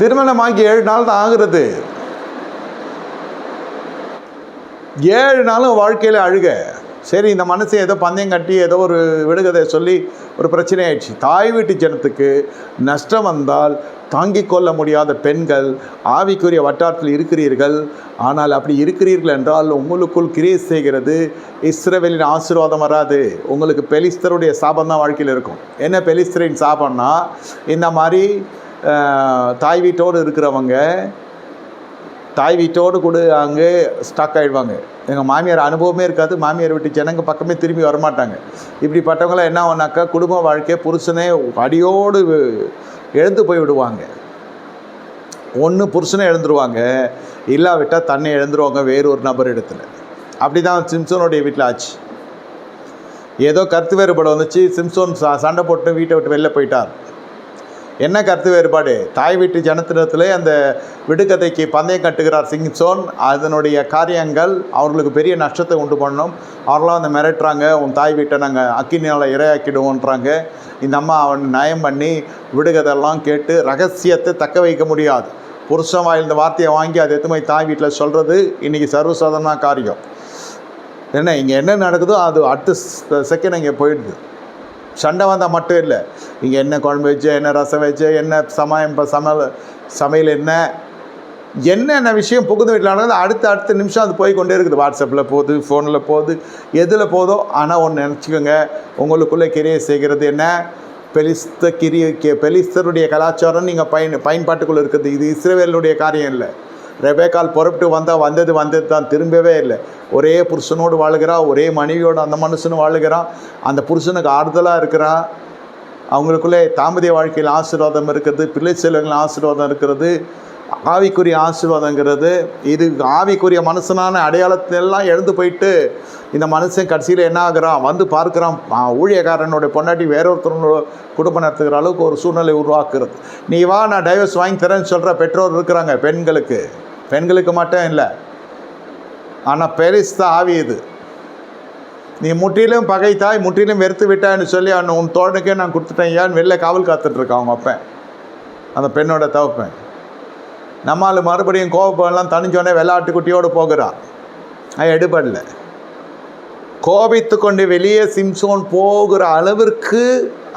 திருமணமாகி ஏழு நாள் தான் ஆகுறது. ஏழு நாளும் வாழ்க்கையில் அழுக. சரி இந்த மனுஷன் ஏதோ பந்தயம் கட்டி ஏதோ ஒரு விடுகதை சொல்லி ஒரு பிரச்சனை ஆயிடுச்சு. தாய் வீட்டு ஜனத்துக்கு நஷ்டம் வந்தால் தாங்கிக் கொள்ள முடியாத பெண்கள் ஆவிக்குரிய வட்டாரத்தில் இருக்கிறீர்கள். ஆனால் அப்படி இருக்கிறீர்கள் என்றால் உங்களுக்குள் கிரியை செய்கிறது. இஸ்ரவேலின் ஆசீர்வாதம் வராது. உங்களுக்கு பெலிஸ்தருடைய சாபம் தான் வாழ்க்கையில் இருக்கும். என்ன பெலிஸ்தரின் சாபம்னா இந்த மாதிரி தாய் வீட்டோடு இருக்கிறவங்க தாய் வீட்டோடு கூட அங்கே ஸ்டாக் ஆகிடுவாங்க எங்கள் மாமியார் அனுபவமே இருக்காது. மாமியார் வீட்டு ஜனங்க பக்கமே திரும்பி வரமாட்டாங்க. இப்படிப்பட்டவங்களாம் என்ன ஆகுனாக்கா குடும்ப வாழ்க்கையை புருஷனே அடியோடு எழுந்து போய் விடுவாங்க. ஒன்று புருஷனை எழுந்துருவாங்க இல்லாவிட்டால் தன்னை எழுந்துருவாங்க வேறு ஒரு நபர் இடத்துல. அப்படி தான் சிம்சோனுடைய வீட்டில் ஆச்சு. ஏதோ கருத்து வேறுபாடு வந்துச்சு. சிம்சோன் ச- சண்டை போட்டு வீட்டை விட்டு வெளில போயிட்டார். என்ன கருத்து வேறுபாடு? தாய் வீட்டு ஜனத்தினத்திலே அந்த விடுகதைக்கு பந்தயம் கட்டுகிறார் சிங் சோன். அதனுடைய காரியங்கள் அவர்களுக்கு பெரிய நஷ்டத்தை உண்டு பண்ணணும் அவர்களாம் வந்து மிரட்டுறாங்க உன் தாய் வீட்டை நாங்கள் அக்கினியால் இரையாக்கிடுவோன்றாங்க இந்த அம்மா அவன் நயம் பண்ணி விடுகதெல்லாம் கேட்டு ரகசியத்தை தக்க வைக்க முடியாது. புருஷன் வாயில் இந்த வார்த்தையை வாங்கி அதை எத்துமை தாய் வீட்டில் சொல்கிறது இன்றைக்கி சர்வசாதாரண காரியம். என்ன இங்கே என்ன நடக்குதோ அது அடுத்த செகண்ட் இங்கே போயிடுது. சண்டை வந்தால் மட்டும் இல்லை. இங்கே என்ன குழம்பு வச்சு என்ன ரசம் வச்சு என்ன சமயம் இப்போ சமையல் சமையல் என்ன? என்னென்ன விஷயம் புகுந்த வீட்டில் நடக்குது அடுத்த அடுத்த நிமிஷம் அது போய் கொண்டே இருக்குது. வாட்ஸ்அப்பில் போகுது ஃபோனில் போகுது எதில் போதோ ஆனால் ஒன்று நினச்சிக்கோங்க. உங்களுக்குள்ளே கிரியை செய்கிறது என்ன? பெலிஸ்த கிரிய கே- பெலிஸ்தருடைய கலாச்சாரம் நீங்கள் பயன் பயன்பாட்டுக்குள்ளே இருக்குது. இது இஸ்ரேவேலுடைய காரியம் இல்லை. ரெபேக்கால் புறப்பட்டு வந்தால் வந்தது வந்தது தான் திரும்பவே இல்லை. ஒரே புருஷனோடு வாழுகிறா ஒரே மனைவியோடு அந்த மனுஷனும் வாழுகிறான் அந்த புருஷனுக்கு ஆறுதலாக இருக்கிறான் அவங்களுக்குள்ளே தாமதிய வாழ்க்கையில் ஆசீர்வாதம் இருக்கிறது பிள்ளை செல்வங்கள் ஆசீர்வாதம் இருக்கிறது ஆவிக்குரிய ஆசீர்வாதங்கிறது. இது ஆவிக்குரிய மனுஷனான அடையாளத்தெல்லாம் எழுந்து போயிட்டு இந்த மனுஷன் கடைசியில் என்ன ஆகுறான்? வந்து பார்க்குறான். ஊழியக்காரனுடைய பொண்டாட்டி வேறொருத்தரோட குடும்பம் நடத்துகிற அளவுக்கு ஒரு சூழ்நிலை உருவாக்குறது நீ வா நான் டைவர்ஸ் வாங்கி தரேன்னு சொல்கிற பெற்றோர் இருக்கிறாங்க பெண்களுக்கு. பெண்களுக்கு மட்டும் இல்லை. ஆனால் பெரிஸ் தான் ஆவி இது. நீ முற்றிலும் பகைத்தாய் முற்றிலும் வெறுத்து விட்டான்னு சொல்லி அவன் உன் தோழனுக்கே நான் கொடுத்துட்டேன். ஏன்னு வெளில காவல் காத்துட்ருக்கான் அவங்க அப்பன். அந்த பெண்ணோட தவப்பேன். நம்மால் மறுபடியும் கோபமெல்லாம் தணிஞ்சோடனே வெள்ளாட்டுக்குட்டியோடு போகிறான் அது எடுபடல. கோபித்து கொண்டு வெளியே சிம்சோன் போகிற அளவிற்கு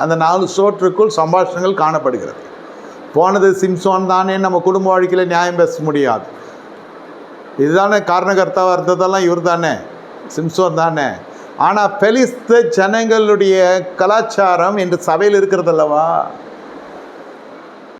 அந்த நாலு சோற்றுக்குள் சம்பாஷணங்கள் காணப்படுகிறது. போனது சிம்சோன் தானே நம்ம குடும்ப வாழ்க்கையில் நியாயம் பேச முடியாது. இதுதானே காரணகர்த்தாவாக இருந்ததெல்லாம் இவர் தானே சிம்சோன் தானே. ஆனால் பெலிஸ்த ஜனங்களுடைய கலாச்சாரம் இன்று சபையில் இருக்கிறதல்லவா?